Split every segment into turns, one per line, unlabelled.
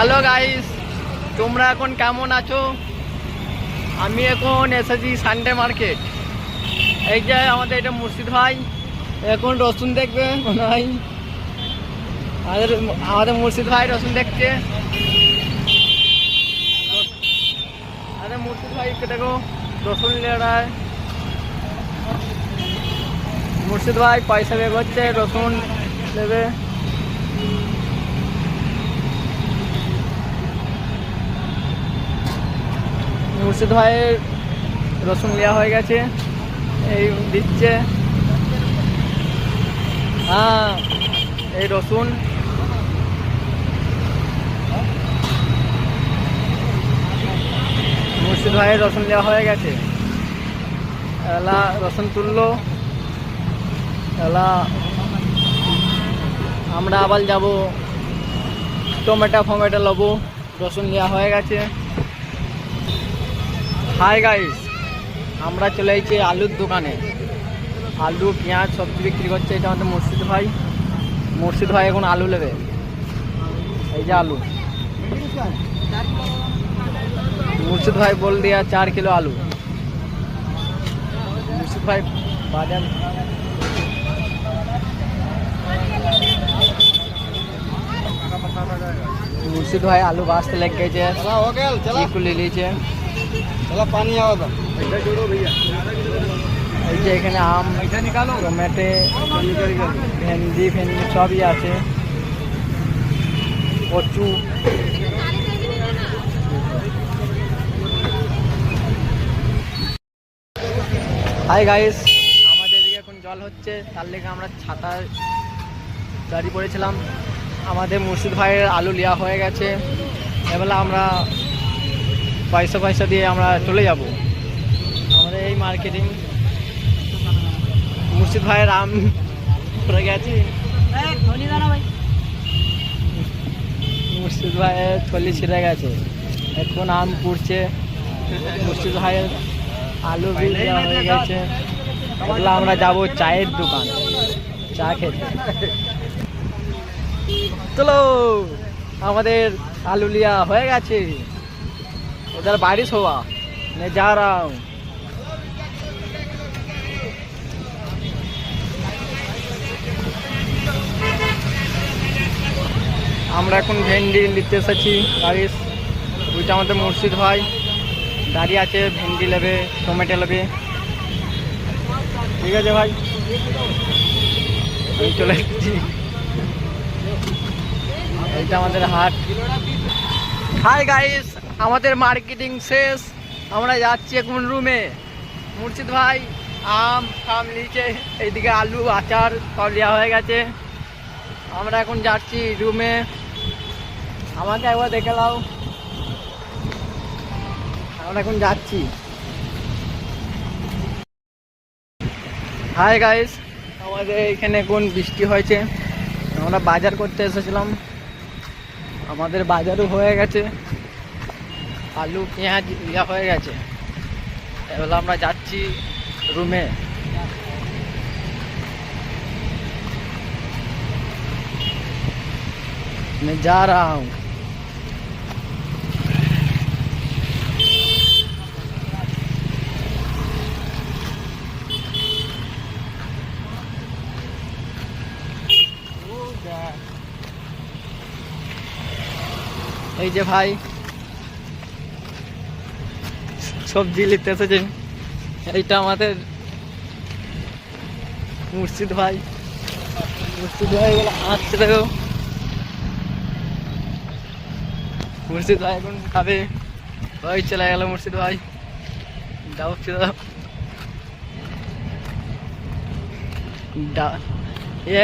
Hello guys, তোমরা এখন কেমন আছো? আমি এখন এসেছি সানডে মার্কেট এই যে আমাদের এটা মুর্শিদ ভাই, এখন রসুন দেখবে মনে হয়। আমাদের আমাদের মুর্শিদ ভাই রসুন দেখছে। আমাদের মুর্শিদ ভাইকে দেখো, রসুন লেড়ায়। মুর্শিদ ভাই পয়সা বের করছে, রসুন দেবে। মুর্শিদ ভাইয়ের রসুন নেওয়া হয়ে গেছে। এই দিচ্ছে। হ্যাঁ এই রসুন। মুর্শিদ ভাইয়ের রসুন নেওয়া হয়ে গেছে। এলা রসুন তুললো। এলা আমরা আবার যাব। টমেটো, ফমেটো, লবো, রসুন নেওয়া হয়ে গেছে। হাই গাইস আমরা চলে এসেছি আলুর দোকানে। আলু পেঁয়াজ সবজি বিক্রি করছে এটা আমাদের মুর্শিদ ভাই। মুর্শিদ ভাই এখন আলু নেবে। এই যে আলু। মুর্শিদ ভাই বল দিয়া চার কিলো আলু। মুর্শিদ ভাই বাজার। মুর্শিদ ভাই আলু বাঁচতে লেগে গেছে। একটু
चला पानी आओ था
এই যে এখানে আম
ऐसा निकालो
টমেটো ভেন্ডি ফেন্ডি সবই আছে কচু হাই গাইস আমাদের এদিকে এখন জল হচ্ছে তার লেগে আমরা ছাতা দাঁড়িয়ে পড়েছিলাম আমাদের মুর্শিদ ভাইয়ের আলু লিয়া হয়ে গেছে এবেলা আমরা পয়সা পয়সা দিয়ে আমরা চলে যাব। আমাদের এই মার্কেটিং মুর্শিদ ভাইয়ের আম পড়ে গেছে। মুর্শিদ ভাইয়ের থলি ছিঁড়ে গেছে। এখন আম পুড়ছে। মুর্শিদ ভাইয়ের আলু দেওয়া হয়ে গেছে। এগুলো আমরা যাব চায়ের দোকান। চা খেতে। চলো আমাদের আলু লিয়া হয়ে গেছে। ওদের বারিশ হওয়া मैं जा रहा हूँ আমরা এখন ভেন্ডি নিতে এসেছি গাড়ির ওইটা আমাদের মুর্শিদ ভাই দাঁড়িয়ে আছে ভেন্ডি নেবে টমেটো নেবে ঠিক আছে ভাই আমি চলে এসেছি এইটা আমাদের হাট হাই গাইস আমাদের মার্কেটিং শেষ। আমরা যাচ্ছি এখন রুমে মুর্শিদ ভাই, আম ফাম নিচে, এইদিকে আলু, আচার সব দেওয়া হয়ে গেছে। আমরা এখন যাচ্ছি রুমে আমাকে একবার দেখে নাও। আমরা এখন যাচ্ছি। হাই গাইস আমাদের এখানে কোন বৃষ্টি হয়েছে। আমরা বাজার করতে এসেছিলাম। আমাদের বাজারও হয়ে গেছে। আলু পেঁয়াজ ইয়া হয়ে গেছে এবার আমরা যাচ্ছি রুমে मैं जा रहा हूँ এই যে ভাই সবজি নিতে এসেছেন এইটা আমাদের মুর্শিদ ভাই। মুর্শিদ ভাই বলে আসছে দেখো। মুর্শিদ ভাই এখন খাবে। ওই চলে গেল মুর্শিদ ভাই। যাও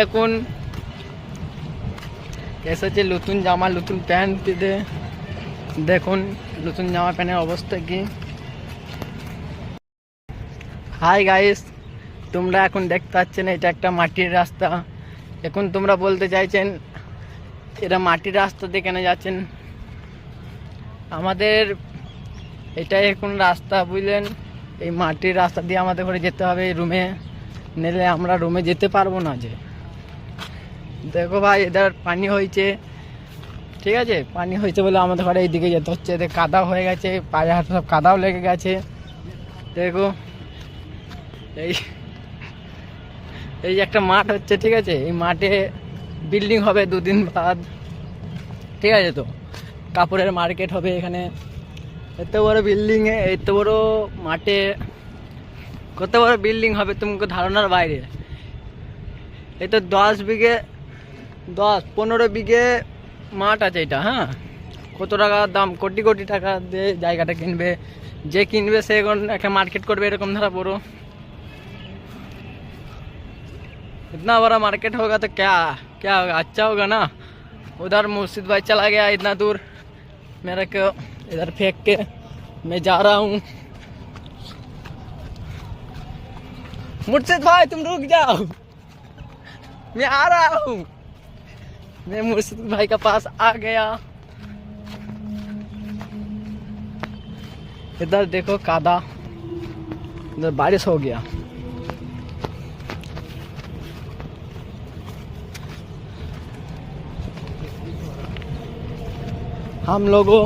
এখন এসেছে নতুন জামা, নতুন প্যান্ট দিতে দেখুন, নতুন জামা প্যান্টের অবস্থা কি। হাই গাইস তোমরা এখন দেখতে পাচ্ছেন এটা একটা মাটির রাস্তা। এখন তোমরা বলতে চাইছেন এটা মাটির রাস্তা দিয়ে কেন যাচ্ছেন? আমাদের এটা এখন রাস্তা, বুঝলেন? এই মাটির রাস্তা দিয়ে আমাদের করে যেতে হবে রুমে নিলে আমরা রুমে যেতে পারব না যে। দেখো ভাই, এদের পানি হয়েছে। ঠিক আছে? পানি হয়েছে বলে আমাদের ঘরে এইদিকে যেতে হচ্ছে। এদের কাদা হয়ে গেছে, পায়ে হাতে সব কাদাও লেগে গেছে। দেখো। এই এই একটা মাঠ হচ্ছে, ঠিক আছে? এই মাঠে বিল্ডিং হবে দুদিন বাদ। ঠিক আছে তো? কাপড়ের মার্কেট হবে এখানে। এত বড় বিল্ডিংয়ে এত বড় মাঠে, কত বড় বিল্ডিং হবে তোমাকে ধারণার বাইরে। এই তো দশ বিঘে, দশ, পনেরো বিঘে মাঠ আছে এটা হ্যাঁ? কত টাকা দাম? কোটি কোটি টাকা দিয়ে জায়গাটা কিনবে। যে কিনবে সে একটা মার্কেট করবে, এরকম ধারা বড় इतना बड़ा मार्केट होगा तो क्या क्या होगा? अच्छा होगा ना? उधर मुर्शिद भाई चला गया इतना दूर। मेरे को इधर फेंक के मैं जा रहा हूँ। मुर्शिद भाई, तुम रुक जाओ। मैं आ रहा हूँ। मैं मुर्शिद भाई का पास आ गया। इधर देखो कादा। इधर बारिश हो गया। हम लोगों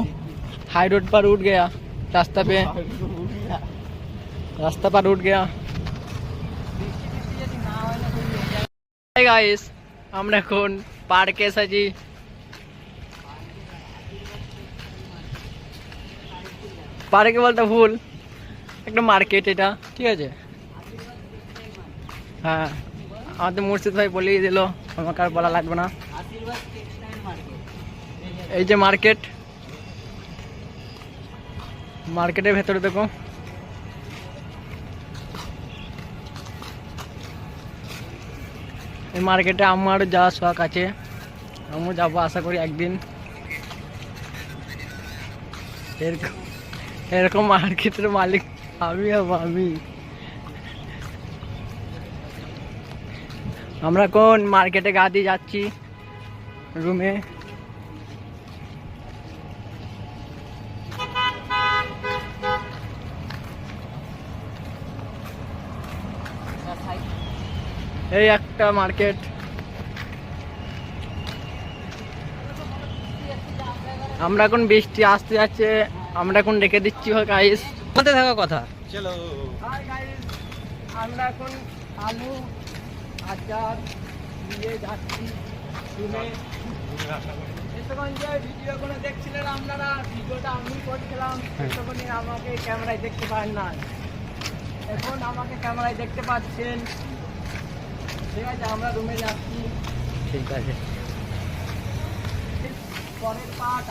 हाई रोड पर उठ गया रास्ता पे रास्ता पर उठ गया গাইস আমরা এখন পার্কে এসেছি পার্কে বলতে ভুল একটা মার্কেট এটা ঠিক আছে হ্যাঁ আমাদের মুর্শিদ ভাই বলেই দিল আমাকে আর বলা লাগবে না এই যে মার্কেট। মার্কেটের ভেতরে দেখো। এই মার্কেটে আমার যা শখ আছে, আমিও যাব আশা করি একদিন। এরকম এরকম মার্কেটের মালিক আমি হব আমি। আমরা কোন মার্কেটে গা দিয়ে যাচ্ছি? রুমে। এই একটা মার্কেট। আমরা এখন বৃষ্টি আসতে যাচ্ছে আমরা এখন রেখে দিচ্ছি গাইস বলতে থাকা কথা।
চলো।
আমরা এখন আলু আচার দিয়ে যাচ্ছি। শুনে এতক্ষণ দেখছিলেন আপনারা ভিডিওটা আমি করছিলাম তখনই আমাকে ক্যামেরায় দেখতে পান না এখন আমাকে ক্যামেরায় দেখতে পাচ্ছেন ঠিক আছে আমরা রুমে যাচ্ছি ঠিক আছে পরের পার্ট